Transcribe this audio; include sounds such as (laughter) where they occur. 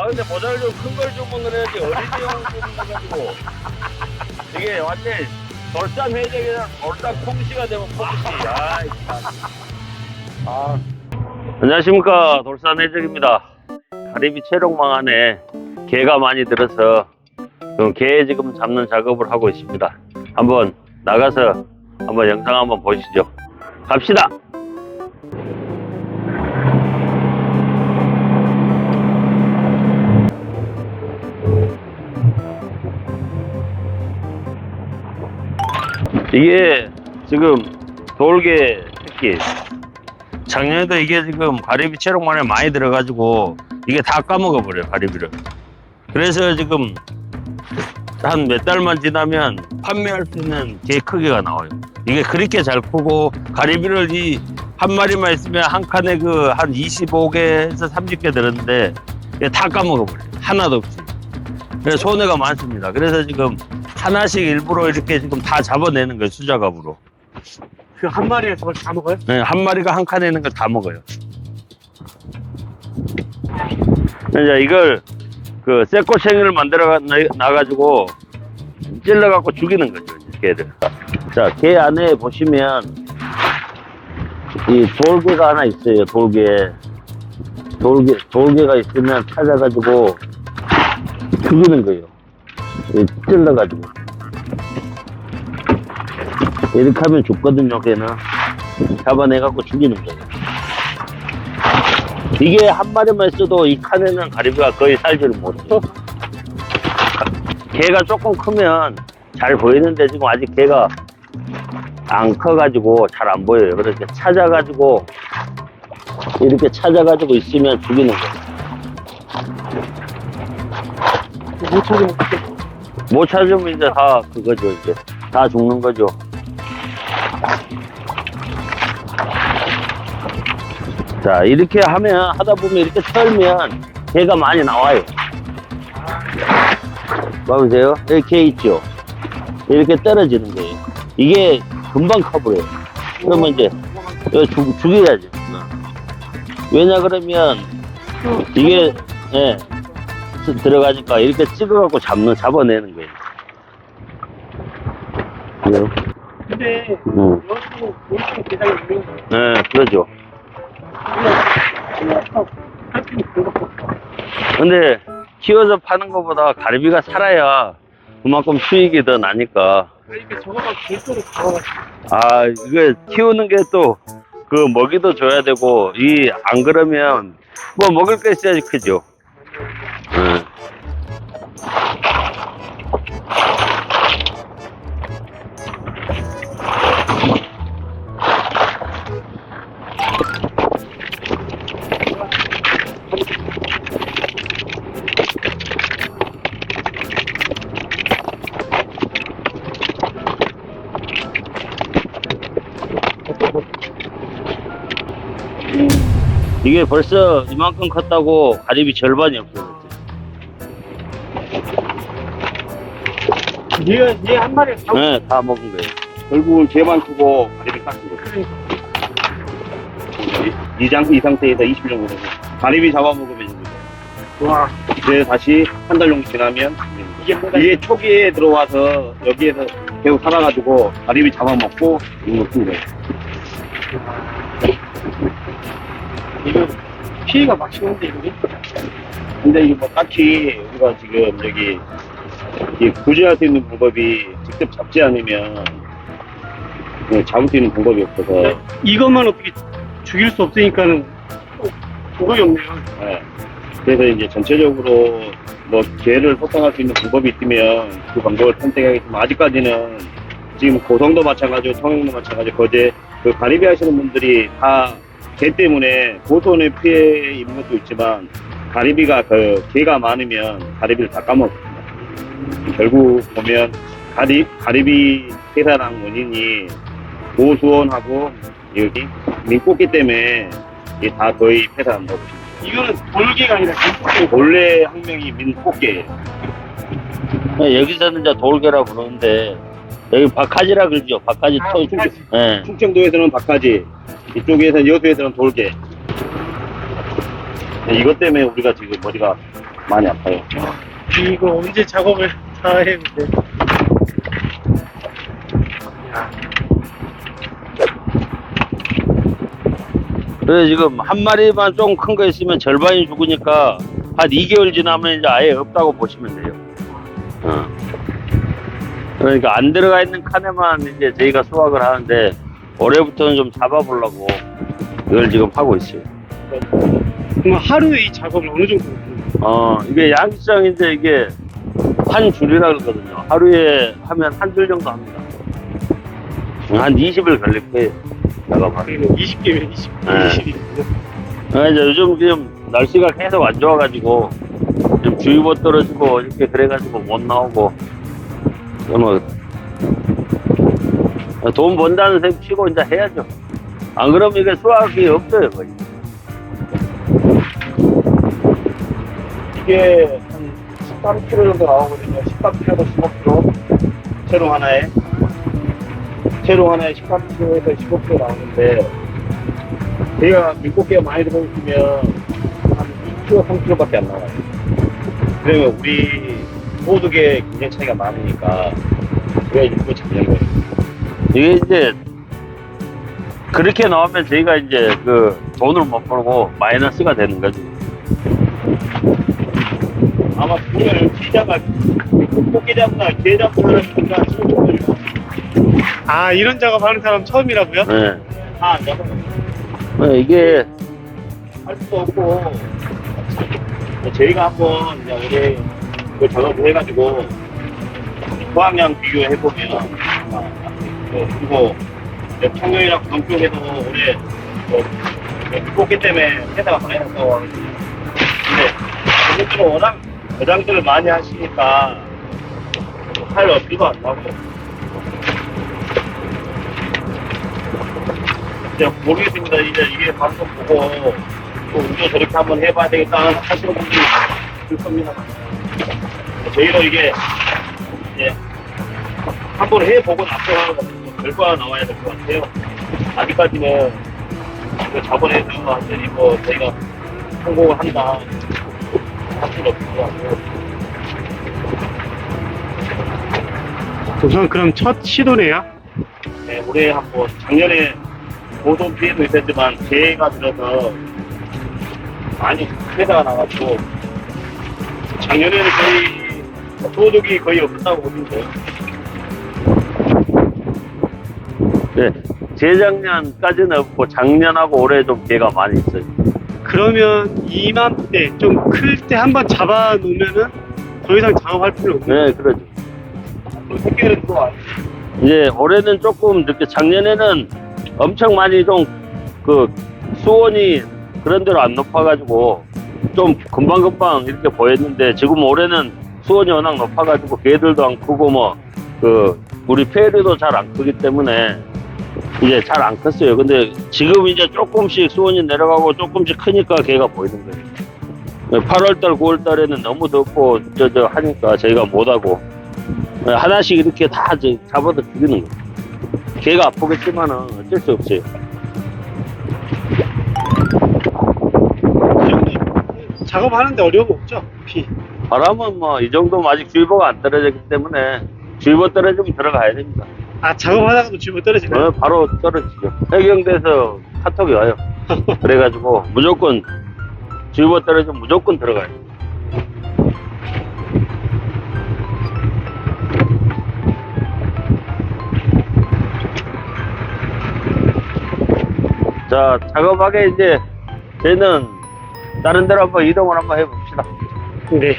아 근데 모자를 좀 큰 걸 주문을 해야지. 어린이용 주문해가지고. 이게 완전 돌산 회적이랑 돌산 콩씨가 되면 콩씨. 아이 참. 아. 안녕하십니까. 돌산 회적입니다. 가리비 체력망 안에 개가 많이 들어서 그개 지금 잡는 작업을 하고 있습니다. 한번 나가서 한번 영상 한번 보시죠. 갑시다 이게 지금 돌개 새끼 작년에도 이게 지금 가리비 체력만에 많이 들어가지고 이게 다 까먹어 버려요 가리비를. 그래서 지금 한 몇 달만 지나면 판매할 수 있는 개 크기가 나와요. 이게 그렇게 잘 크고 가리비를 이 한 마리만 있으면 한 칸에 그 한 25개에서 30개 들었는데 다 까먹어 버려요. 하나도 없이 그래서 손해가 많습니다. 그래서 지금 하나씩 일부러 이렇게 지금 다 잡아내는 거예요 수작업으로 그 한 마리에 저걸 다 먹어요? 네, 한 마리가 한 칸에 있는 걸 다 먹어요. 이제 이걸 그 쇠꼬챙이를 만들어 놔가지고 찔러갖고 죽이는 거죠, 개를. 자, 개 안에 보시면 이 돌개가 하나 있어요, 돌개. 돌개, 돌개가 있으면 찾아가지고 죽이는 거예요. 이 찔러가지고. 이렇게 하면 죽거든요, 걔는. 잡아내갖고 죽이는 거예요. 이게 한 마리만 있어도 이 칸에는 가리비가 거의 살지를 못해요. 개가 조금 크면 잘 보이는데 지금 아직 개가 안 커가지고 잘 안 보여요. 그렇게 찾아가지고 이렇게 찾아가지고 있으면 죽이는 거예요. 못 찾으면. 못 찾으면 이제 다 그거죠, 이제. 다 죽는 거죠. 자, 이렇게 하면, 하다 보면 이렇게 털면 개가 많이 나와요. 봐보세요. 개 있죠? 이렇게 떨어지는 거예요. 이게 금방 커버려요. 그러면 이제, 이거 죽, 죽여야죠. 왜냐, 그러면, 이게, 예, 들어가니까 이렇게 찍어갖고 잡는, 잡아내는 거예요. 그래요? 근데 있는 거예요. 네, 그러죠. 할수 있는 거 근데 키워서 파는 것보다 가리비가 살아야 그만큼 수익이 더 나니까. 그러니까 저거가 아, 이게 키우는 게 또 그 먹이도 줘야 되고, 이 안 그러면 뭐 먹을 게 있어야지 크죠. 이게 벌써 이만큼 컸다고 가리비 절반이 없어졌어요. 얘, 얘한 마리에 다 네, 다 먹은 거예요. 결국은 개만 크고 가리비 깎은 거죠. 그러니까. 이, 장, 이 상태에서 20일 정도 되고 가리비 잡아먹으면 이제 와. 그래서 다시 한 달 정도 지나면 이게 이게 초기에 들어와서 여기에서 계속 살아가지고 가리비 잡아먹고 이거 큰 거예요. 이거 피해가 막 심한데 이거? 근데 이게 뭐 딱히 우리가 지금 여기 이 구제할 수 있는 방법이 직접 잡지 않으면 뭐 잡을 수 있는 방법이 없어서 이것만 어떻게 죽일 수 없으니까는 없네요. 네. 그래서 이제 전체적으로 뭐 개를 소탕할 수 있는 방법이 있으면 그 방법을 선택하겠지만 아직까지는 지금 고성도 마찬가지고 청양도 마찬가지고 거제 그 가리비 하시는 분들이 다 개 때문에 고손에 피해 입는 것도 있지만 가리비가 그 개가 많으면 가리비를 다 까먹습니다. 결국 보면 가리, 가리비 해산한 원인이 고수원하고 여기 민꽃기 때문에 이게 다 거의 폐사한다고 보시면 이거는 돌개가 아니라 개수. 본래 학명이 민꽃게예요. 네, 여기서는 이제 돌개라 부르는데, 여기 박하지라 그러죠. 박하지 아, 토. 박하지. 네. 충청도에서는 박하지, 이쪽에서 여수에서는 돌게. 네, 이것 때문에 우리가 지금 머리가 많이 아파요. 이거 언제 작업을 다 했는데. 그래서 지금 한 마리만 좀 큰 거 있으면 절반이 죽으니까 한 2개월 지나면 이제 아예 없다고 보시면 돼요. 어. 그러니까 안 들어가 있는 칸에만 이제 저희가 수확을 하는데 올해부터는 좀 잡아보려고 이걸 지금 하고 있어요. 그럼 하루에 이 작업을 어느 정도? 어, 이게 양식장 이제 이게 한 줄이라 그러거든요. 하루에 하면 한 줄 정도 합니다. 한 20일 걸릴 거예요. 작업하기. 그리고 20개면 20, 네. 20일이거든요. 아, 이제 요즘 지금 날씨가 계속 안 좋아가지고 좀 주의보 떨어지고 이렇게 그래가지고 못 나오고 뭐 돈 번다는 셈 치고 이제 해야죠. 안 그러면 이게 수확이 없어요 거의. 이게 한 13kg 정도 나오거든요. 13kg에서 15kg. 채롱 하나에. 채롱 하나에 13kg에서 15kg 나오는데, 저희가 물고기가 많이 들어오시면 한 2kg, 3kg밖에 안 나와요. 그러면 우리 소득의 경쟁 차이가 많으니까, 우리가 일부 잡는 거예요. 이게 이제 그렇게 나오면 저희가 이제 그 돈을 못 벌고 마이너스가 되는 거죠. 아마 보면 기자가 꽃게 잡나 게 잡나 하니까 친구들이 아, 이런 작업 하는 사람 처음이라고요? 네. 다안 잡아. 네, 이게 할 수도 없고 저희가 한번 이제 올해 그 작업을 해가지고 수확량 비교해보면 아, 어, 그리고 이제 청년이랑 구동 쪽에도 올해 뭐, 꽃게 때문에 회사가 많이 났어 근데 그분들은 워낙 저장들을 많이 하시니까 할 어디도 안 나고 이제 모르겠습니다. 이제 이게 방송 보고 또 우리도 저렇게 한번 해봐야 되겠다 하시는 분들이 있을 겁니다. 저희도 이게 이제 한번 해보고 나서 결과가 나와야 될 것 같아요. 아직까지는 이거 자본에서 완전히 뭐 저희가 성공을 한다 할 수는 없을 것 같아요. 우선 그럼 첫 시도네요? 네, 올해 한번 작년에 보도 피해도 있었지만 재해가 들어서 많이 회사가 나가지고 작년에는 거의 소득이 거의 없었다고 보시면 돼요. 네, 재작년까지는 없고 작년하고 올해 좀 개가 많이 있어요. 그러면 이맘때 좀 클 때 한번 잡아 놓으면은 더 이상 작업할 필요 없네. 네, 그러죠. 또 새끼들은 또 안- 이제 올해는 조금 늦게 작년에는 엄청 많이 좀 그 수온이 그런 대로 안 높아가지고 좀 금방금방 이렇게 보였는데 지금 올해는 수온이 워낙 높아가지고 개들도 안 크고 뭐 그 우리 폐류도 잘 안 크기 때문에 이제 잘 안 컸어요. 근데 지금 이제 조금씩 수온이 내려가고 조금씩 크니까 개가 보이는 거예요. 8월달, 9월달에는 너무 덥고 저저 하니까 저희가 못하고 하나씩 이렇게 다 잡아서 죽이는 거예요. 개가 아프겠지만은 어쩔 수 정도 작업하는데 어려움 없죠? 비. 바람은 뭐 이 정도면 아직 주의보가 안 떨어졌기 때문에 주의보 떨어지면 들어가야 됩니다. 아, 작업하다가도 주부 떨어지나요? 어, 바로 떨어지죠. 해경돼서 카톡이 와요. (laughs) 그래가지고 무조건 주의보 떨어지면 무조건 들어가요. 자, 작업하게 이제 저희는 다른 데로 한번 이동을 한번 해봅시다. 네.